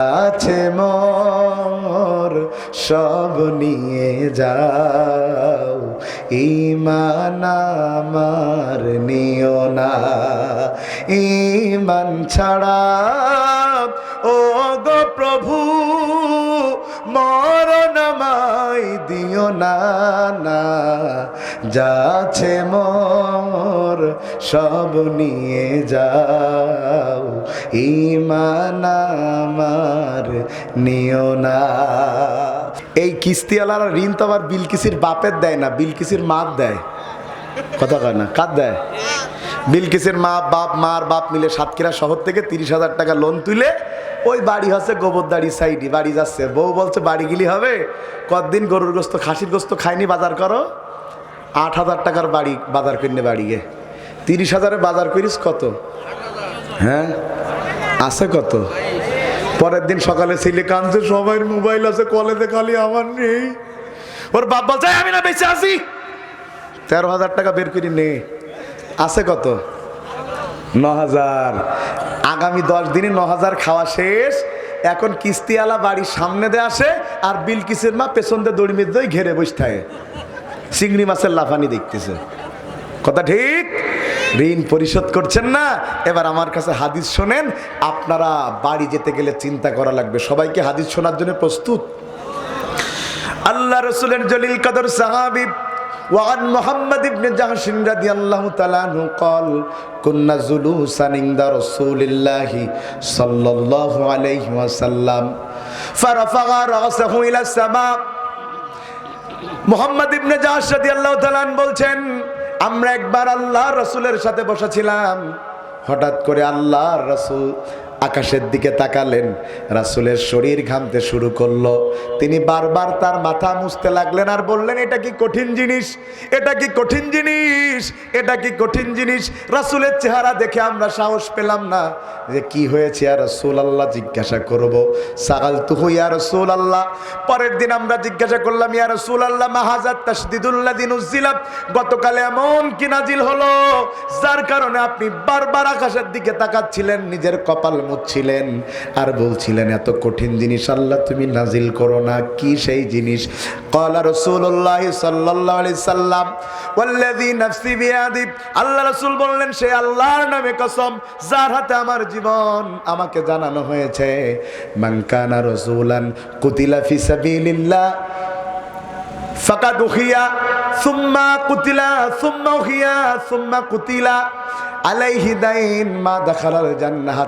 আছে মোর, সব নিয়ে যাও। ইমান আমার নিও না। ইমান ছাড়া ও গো প্রভু, মরণ মাই দিও না না। যাচ্ছে মোর, সব নিয়ে যাও। ইমান আমার নিও না। এই কিস্তিওয়ালারা ঋণ তো আবার বিলকিসির বাপের দেয় না, বিলকিসির মার দেয়। কথা কয় না, কার দেয়? বিলকিসের মা, বাপ, মার, বাপ মিলে সাতক্ষীরা শহর থেকে তিরিশ হাজার টাকা লোন তুলে ওই বাড়ি হচ্ছে গোবরদাড়ি সাইডে বাড়ি যাচ্ছে। বউ বলছে, বাড়ি গেলি হবে? কতদিন গরুর গোস্ত, খাসির গোস্ত খায়নি বাজার করো? আট হাজার টাকার বাড়ি, বাজার কিনে বাড়ি গে। তিরিশ হাজারে বাজার করিস কত? হ্যাঁ? আছে কত? পরের দিন সকালে ছেলে কানছে সবাই মোবাইল আছে, কলেজে খালি আমার নেই। ওর বাপ বলছে আমি না বেঁচে আছি। তেরো হাজার টাকা বের করি নে। আছে কত? ন হাজার। আগামী দশ দিনে ন হাজার খাওয়া শেষ। এখন কিস্তিওয়ালা বাড়ির সামনে দিয়ে আসে আর বিলকিসের মা? পেছন দিয়ে দড়ি মেয়ে ঘেরে বসে থাকে। চিংড়ি মাছের লাফানি দেখতেছে কথা ঠিক ঋণ পরিশোধ করছেন না এবার আমার কাছে হাদিস শোনেন আপনারা বাড়ি যেতে গেলে চিন্তা করা লাগবে সবাইকে হাদিস শোনার জন্য প্রস্তুত আল্লাহ রসুলের জলিল কদর সাহাবি وعن محمد بن جهش رضي الله تعالى عنه قال كنا جلوسا عند رسول الله صلى الله عليه وسلم فرفع رأسه إلى السماء মোহাম্মদ ইবনে জাহাসাদি আল্লাহ তালান বলছেন, আমরা একবার আল্লাহ রসুলের সাথে বসেছিলাম। হঠাৎ করে আল্লাহ রসুল আকাশের দিকে তাকালেন। রাসুলের শরীর ঘামতে শুরু করল। তিনি বারবার তার মাথা মুছতে লাগলেন আর বললেন, এটা কি কঠিন জিনিস? এটা কি কঠিন জিনিস? এটা কি কঠিন জিনিস? রাসুলের চেহারা দেখে আমরা সাহস পেলাম না যে কি হয়েছে। আর রসুল আল্লাহ জিজ্ঞাসা করব। সাগাল তুহু ইয়া রসুল আল্লাহ পরের দিন আমরা জিজ্ঞাসা করলাম, ইয়া রসুল আল্লাহ মাহাজাত তাসদিদুল্লাহ দিন উজ্জিলাম গতকাল এমন কি নাজিল হলো? যার কারণে আপনি বারবার আকাশের দিকে তাকাচ্ছিলেন, নিজের কপাল মুছছিলেন আর বলছিলেন, এত কঠিন জিনিস আল্লাহ তুমি নাজিল করো না, কি সেই জিনিস? কলা রসুল্লাহ সাল্লাহ আলি সাল্লাম আল্লাহ রাসূল বললেন, সে আল্লাহর নামে কসম, যার হাতে আমার জীবন আমাকে জানানো হয়েছে। মান কানা রাসূলান কুতিলা ফি সাবিলিল্লাহ, ফাকাদ উখিয়া সুম্মা কুতিলা, সুম্মা সুম্মা কুতিলা আলাইহি দাইন মা দাখালাল জান্নাহ।